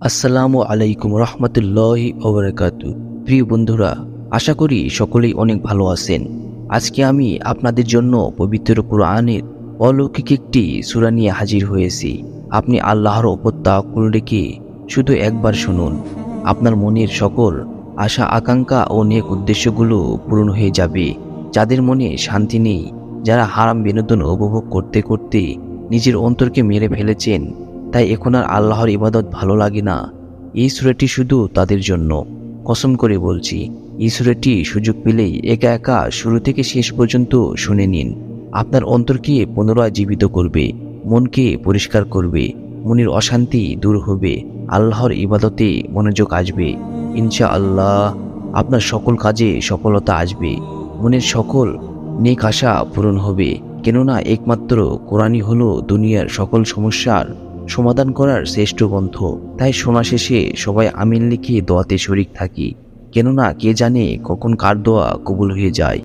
আসসালামু আলাইকুম রহমতুল্লাহ ওবরাকাত। প্রিয় বন্ধুরা, আশা করি সকলেই অনেক ভালো আছেন। আজকে আমি আপনাদের জন্য পবিত্র কোরআনের অলৌকিক একটি সূরা নিয়ে হাজির হয়েছি। আপনি আল্লাহর ওপর তাকুল রেখে শুধু একবার শুনুন। আপনার মনের সকল আশা, আকাঙ্ক্ষা ও নেক উদ্দেশ্যগুলো পূরণ হয়ে যাবে। যাদের মনে শান্তি নেই, যারা হারাম বিনোদন উপভোগ করতে করতে নিজের অন্তরকে মেরে ফেলেছেন তাই এখন আর আল্লাহর ইবাদত ভালো লাগে না। এই সুরাটি শুধু তাদের জন্য। কসম করে বলছি, এই সুরাটি সুযোগ পেলেই একা একা শুরু থেকে শেষ পর্যন্ত শুনে নিন। আপনার অন্তরকে পুনরায় জীবিত করবে, মনকে পরিষ্কার করবে, মনের অশান্তি দূর হবে, আল্লাহর ইবাদতে মনোযোগ আসবে। ইনশা আল্লাহ আপনার সকল কাজে সফলতা আসবে। মনের সকল নেক আশা পূরণ হবে। কেননা একমাত্র কোরআনই হলো দুনিয়ার সকল সমস্যার সমাধান করার শ্রেষ্ঠ গ্রন্থ। তাই শোনা শেষে সবাই আমিন লিখে দোয়াতে শরিক থাকি। কেননা কে জানে কখন কার দোয়া কবুল হয়ে যায়।